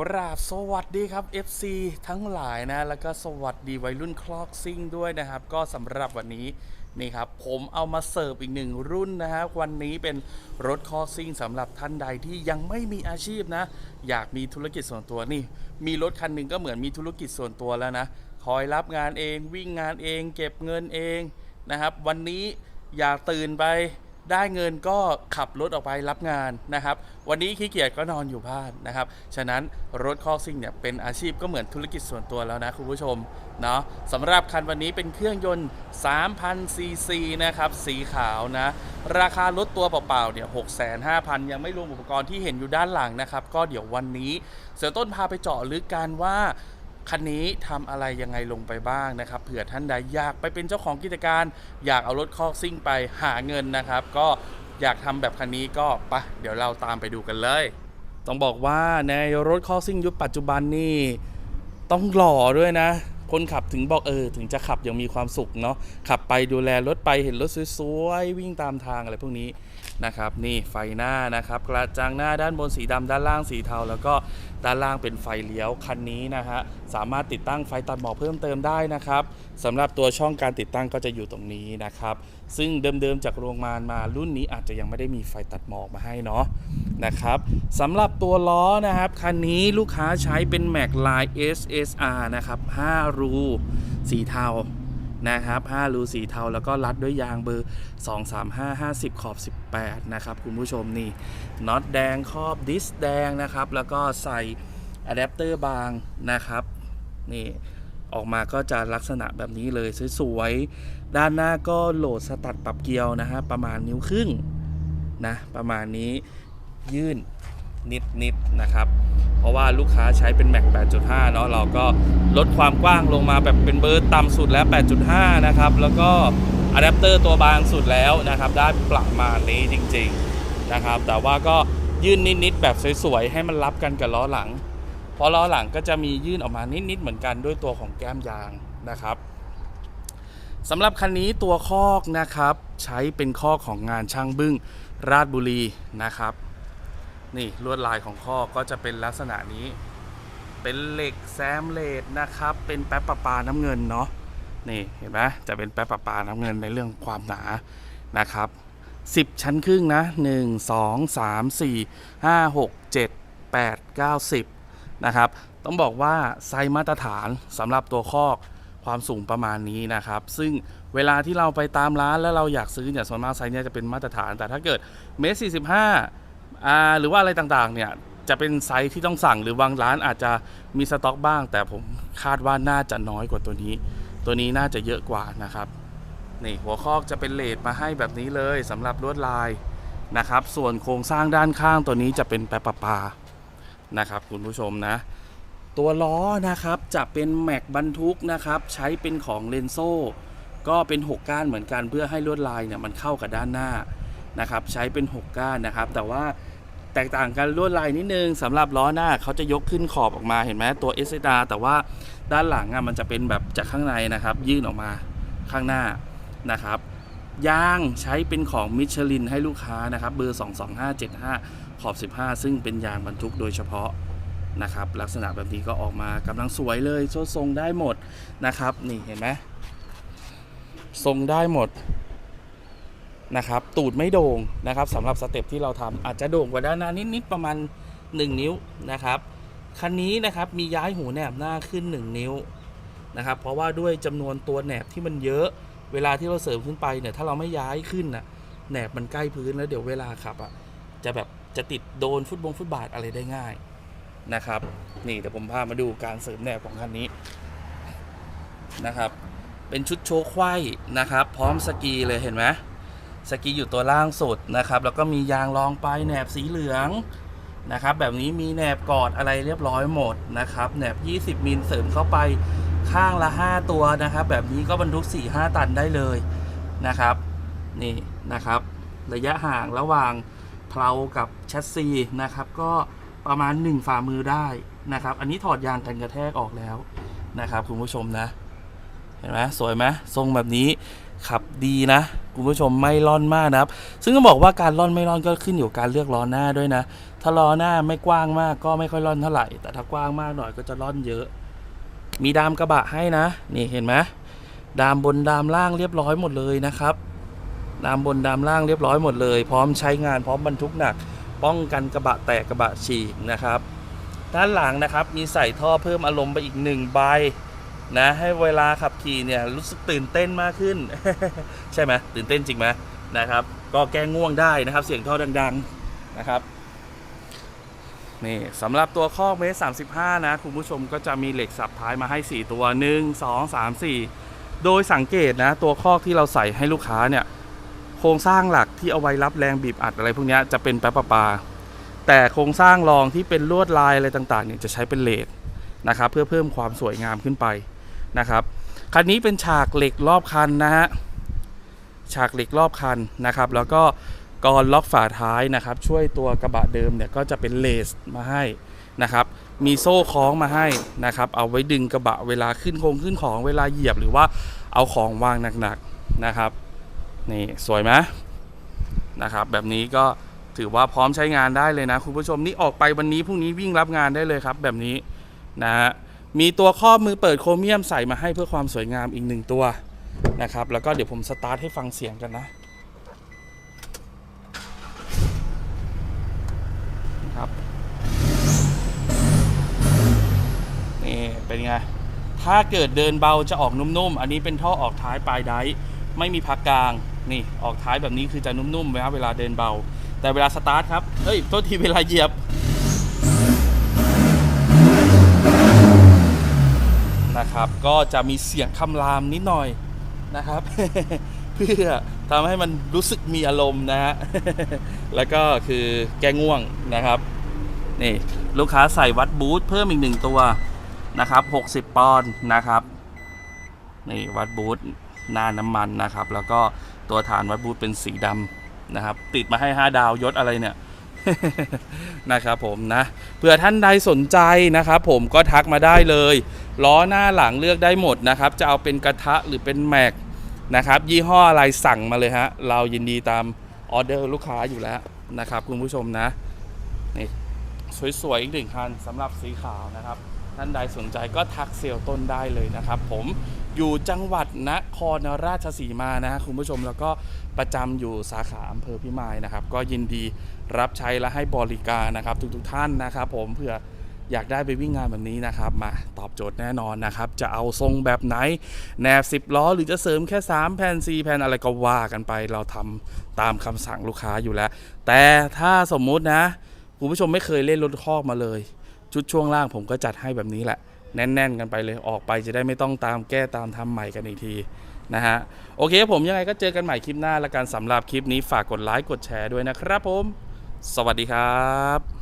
กราบสวัสดีครับ FC ทั้งหลายนะ แล้วก็สวัสดีวัยรุ่นคลอกซิ่งด้วยนะครับ ก็สำหรับวันนี้นี่ครับผมเอามาเสิร์ฟอีกหนึ่งรุ่นนะฮะวันนี้เป็นรถคลอกซิ่งสำหรับท่านใดที่ยังไม่มีอาชีพนะ อยากมีธุรกิจส่วนตัวนี่ มีรถคันหนึ่งก็เหมือนมีธุรกิจส่วนตัวแล้วนะ คอยรับงานเองวิ่งงานเอง เก็บเงินเองนะครับ วันนี้อยากตื่นไป ได้เงินก็ขับรถออกไปรับงานนะครับ วันนี้ขี้เกียจก็นอนอยู่บ้านนะครับ ฉะนั้นรถคอกซิ่งเนี่ยเป็นอาชีพก็เหมือนธุรกิจส่วนตัวแล้วนะคุณผู้ชมเนาะสำหรับคันวันนี้เป็นเครื่องยนต์ 3,000 ซีซีนะครับ สีขาวนะ ราคารถตัวเปล่าๆเนี่ย6,500ยังไม่รวมอุปกรณ์ที่เห็นอยู่ด้านหลังนะครับ ก็เดี๋ยววันนี้ เสือต้นพาไปเจาะลึกกันว่า คันนี้ทำอะไรยังไงลงไปบ้างนะครับเผื่อท่านใดอยากไปเป็นเจ้าของกิจการ อยากเอารถคอกซิ่งไปหาเงินนะครับ ก็อยากทำแบบคันนี้ก็ไปะเดี๋ยวเราตามไปดูกันเลย ต้องบอกว่าในรถคอกซิ่งยุคปัจจุบันนี่ต้องหล่อด้วยนะคนขับถึงบอกเออถึงจะขับยังมีความสุขเนาะขับไปดูแลรถไปเห็นรถสวยๆวิ่งตามทางอะไรพวกนี้ นะครับนี่ไฟหน้านะครับกระจังหน้าด้านบนสีดำด้านล่างสีเทา แล้วก็ด้านล่างเป็นไฟเลี้ยวคันนี้นะฮะสามารถติดตั้งไฟตัดหมอกเพิ่มเติมได้นะครับสำหรับตัวช่องการติดตั้งก็จะอยู่ตรงนี้นะครับ ซึ่งเดิมๆจากโรงงานมารุ่นนี้อาจจะยังไม่ได้มีไฟตัดหมอกมาให้เนาะนะครับสำหรับตัวล้อนะครับคันนี้ลูกค้าใช้เป็น Mac Line SSR นะครับ5รูสีเทา นะครับ5รูสีเทาแล้วก็รัดด้วยยางเบอร์ 235 50 ขอบ 18 นะครับคุณผู้ชมนี่น็อตแดงครอบดิสแดงนะครับ แล้วก็ใส่อะแดปเตอร์บางนะครับนี่ออกมาก็จะลักษณะแบบนี้เลยสวยๆ ด้านหน้าก็โหลดสตัดปรับเกียวนะฮะประมาณนิ้วครึ่งนะประมาณนี้ยื่น นิดๆนะครับ เพราะว่าลูกค้าใช้เป็น Mac 8.5 เนาะเราก็ลดความกว้างลงมาแบบเป็นเบอร์ต่ำสุดแล้ว 8.5 นะครับ แล้วก็อะแดปเตอร์ตัวบางสุดแล้วนะครับ ได้ประมาณนี้จริงๆนะครับ แต่ว่าก็ยื่นนิดๆแบบสวยๆ ให้มันรับกันกับล้อหลัง เพราะล้อหลังก็จะมียื่นออกมานิดๆเหมือนกันด้วยตัวของแก้มยางนะครับสำหรับคันนี้ตัวคอกนะครับ ใช้เป็นคอกของงานช่างบึ้งราชบุรีนะครับ นี่ลวดลายของข้อก็จะเป็นลักษณะนี้ เป็นเหล็กแซมเลดนะครับ เป็นแป๊บประปาน้ำเงินเนาะนี่เห็นไหมจะเป็นแป๊บประปาน้ำเงินในเรื่องความหนานะครับ 10 ชั้นครึ่งนะ 1 2 3 4 5 6 7 8 9 10 นะครับ ต้องบอกว่าไซส์มาตรฐานสำหรับตัวคอกความสูงประมาณนี้นะครับ ซึ่งเวลาที่เราไปตามร้านแล้วเราอยากซื้อเนี่ยส่วนมากไซส์เนี้ยจะเป็นมาตรฐาน แต่ถ้าเกิดเมตร45อ่า หรือว่าอะไรต่างๆ เนี่ย จะเป็นไซส์ที่ต้องสั่งหรือบางร้านอาจจะมีสต็อกบ้าง แต่ผมคาดว่าน่าจะน้อยกว่าตัวนี้ ตัวนี้น่าจะเยอะกว่านะครับนี่หัวคอกจะเป็นเลดมาให้แบบนี้เลยสำหรับลวดลายนะครับ ส่วนโครงสร้างด้านข้างตัวนี้จะเป็นแปะปะปานะครับ คุณผู้ชมนะ ตัวล้อนะครับจะเป็นแม็กบรรทุกนะครับ ใช้เป็นของเลนโซ่ก็เป็น 6 ก้านเหมือนกันเพื่อให้ลวดลายเนี่ยมันเข้ากับด้านหน้านะครับ ใช้เป็น 6 ก้านนะครับ แต่ว่า แตกต่างกันลวดลายนิดนึงสำหรับล้อหน้าเขาจะยกขึ้นขอบออกมาเห็นไหมตัว s อ r แต่ว่าด้านหลังอะมันจะเป็นแบบจากข้างในนะครับ ยื่นออกมาข้างหน้านะครับยางใช้เป็นของมิชลินให้ลูกค้านะครับ เบอร์ 22575 ขอบ 15 ซึ่งเป็นยางบรรทุกโดยเฉพาะนะครับ ลักษณะแบบนี้ก็ออกมากำลังสวยเลยโซ่ทรงได้หมดนะครับ นี่เห็นไหมทรงได้หมด นะครับตูดไม่โด่งนะครับสำหรับสเต็ปที่เราทำอาจจะโด่งกว่าด้านหน้านิดๆประมาณ 1 นิ้วนะครับคันนี้นะครับมีย้ายหูแหนบหน้าขึ้น 1 นิ้วนะครับเพราะว่าด้วยจำนวนตัวแหนบที่มันเยอะเวลาที่เราเสริมขึ้นไปเนี่ยถ้าเราไม่ย้ายขึ้นน่ะแหนบมันใกล้พื้นแล้วเดี๋ยวเวลาขับอะจะแบบจะติดโดนฟุตบงฟุตบาทอะไรได้ง่ายนะครับ นี่เดี๋ยวผมพามาดูการเสริมแหนบของคันนี้นะครับ เป็นชุดโชว์ไขว้นะครับ พร้อมสกีเลยเห็นไหม สกีอยู่ตัวล่างสุดนะครับ แล้วก็มียางรองไปแหนบสีเหลืองนะครับ แบบนี้มีแหนบกอดอะไรเรียบร้อยหมดนะครับแหนบ 20มิลเสริมเข้าไปข้างละ 5 ตัวนะครับ แบบนี้ก็บรรทุก 4-5 ตันได้เลยนะครับนี่นะครับ ระยะห่างระหว่างเพลากับแชสซีนะครับ ก็ประมาณ 1 ฝ่ามือได้นะครับ อันนี้ถอดยางกันกระแทกออกแล้วนะครับ คุณผู้ชมนะ เห็นไหมสวยไหมทรงแบบนี้ ขับดีนะคุณผู้ชมไม่ร่อนมากนะครับ ซึ่งก็บอกว่าการร่อนไม่ร่อนก็ขึ้นอยู่การเลือกล้อหน้าด้วยนะ ถ้าล้อหน้าไม่กว้างมากก็ไม่ค่อยร่อนเท่าไหร่ แต่ถ้ากว้างมากหน่อยก็จะร่อนเยอะ มีดามกระบะให้นะ นี่เห็นไหมดามบนดามล่างเรียบร้อยหมดเลยนะครับ ดามบนดามล่างเรียบร้อยหมดเลย พร้อมใช้งานพร้อมบรรทุกหนัก ป้องกันกระบะแตกกระบะฉีกนะครับ ด้านหลังนะครับมีใส่ท่อเพิ่มอารมณ์ไปอีกหนึ่งใบ นะให้เวลาขับขี่เนี่ยรู้สึกตื่นเต้นมากขึ้น ใช่ไหมตื่นเต้นจริงไหมนะครับ ก็แก้ง่วงได้นะครับ เสียงท่อดังๆนะครับนี่สำหรับตัวข้อกเมตรสามสิบห้านะ คุณผู้ชมก็จะมีเหล็กสับท้ายมาให้ 4 ตัว 1 2 3 4 โดยสังเกตนะ ตัวข้อกที่เราใส่ให้ลูกค้าเนี่ย โครงสร้างหลักที่เอาไว้รับแรงบีบอัดอะไรพวกนี้จะเป็นแป๊บปะปาแต่โครงสร้างรองที่เป็นลวดลายอะไรต่างๆเนี่ยจะใช้เป็นเลดนะครับ เพื่อเพิ่มความสวยงามขึ้นไป นะครับคันนี้เป็นฉากเหล็กรอบคันนะฮะฉากเหล็กรอบคันนะครับ แล้วก็กรอนล็อกฝาท้ายนะครับ ช่วยตัวกระบะเดิมเนี่ยก็จะเป็นเลสมาให้นะครับ มีโซ่คล้องมาให้นะครับ เอาไว้ดึงกระบะเวลาขึ้นโครงขึ้นของเวลาเหยียบหรือว่าเอาของวางหนักๆนะครับนี่สวยไหมนะครับ แบบนี้ก็ถือว่าพร้อมใช้งานได้เลยนะ คุณผู้ชมนี่ออกไปวันนี้พรุ่งนี้วิ่งรับงานได้เลยครับ แบบนี้นะฮะ มีตัวครอมือเปิดโครเมียมใส่มาให้เพื่อความสวยงามอีกหนึ่งตัวนะครับ แล้วก็เดี๋ยวผมสตาร์ทให้ฟังเสียงกันนะครับนี่เป็นไง ถ้าเกิดเดินเบาจะออกนุ่มๆ อันนี้เป็นท่อออกท้ายปลายไดร์ไม่มีพักกลางนี่ออกท้ายแบบนี้คือจะนุ่มๆนะเวลาเดินเบา แต่เวลาสตาร์ทครับเฮ้ยโทษทีเวลาเหยียบ นะครับ ก็จะมีเสียงคำรามนิดหน่อยนะครับ เพื่อทำให้มันรู้สึกมีอารมณ์นะฮะแล้วก็คือแก้ง่วงนะครับนี่ลูกค้าใส่วัดบูทเพิ่มอีกหนึ่งตัวนะครับ 60 ปอนด์นะครับนี่วัดบูทหน้าน้ำมันนะครับ แล้วก็ตัวฐานวัดบูทเป็นสีดำนะครับ ติดมาให้ 5 ดาวยศอะไรเนี่ย นะครับผมนะเผื่อท่านใดสนใจนะครับผมก็ทักมาได้เลย ล้อหน้าหลังเลือกได้หมดนะครับ จะเอาเป็นกระทะหรือเป็นแม็กนะครับ ยี่ห้ออะไรสั่งมาเลยฮะ เรายินดีตามออเดอร์ลูกค้าอยู่แล้วนะครับ คุณผู้ชมนะนี่สวยๆอีกหนึ่งคันสำหรับสีขาวนะครับท่านใดสนใจก็ทักเซลลต้นได้เลยนะครับ ผม อยู่จังหวัดนครราชสีมานะฮะคุณผู้ชมแล้วก็ประจำอยู่สาขาอำเภอพิมายนะครับ ก็ยินดีรับใช้และให้บริการนะครับทุกๆท่านนะครับผมเผื่ออยากได้ไปวิ่งงานแบบนี้นะครับ มาตอบโจทย์แน่นอนนะครับ จะเอาทรงแบบไหน แนบ 10 ล้อ หรือจะเสริมแค่ 3 แผ่น 4 แผ่นอะไรก็ว่ากันไป เราทำตามคำสั่งลูกค้าอยู่แล้ว แต่ถ้าสมมุตินะ คุณผู้ชมไม่เคยเล่นรถคอกมาเลย ชุดช่วงล่างผมก็จัดให้แบบนี้แหละ แน่นๆกันไปเลยออกไปจะได้ไม่ต้องตามแก้ตามทำใหม่กันอีกทีนะฮะโอเคผมยังไงก็เจอกันใหม่คลิปหน้าและการสำหรับคลิปนี้ฝากกดไลค์กดแชร์ด้วยนะครับผม สวัสดีครับ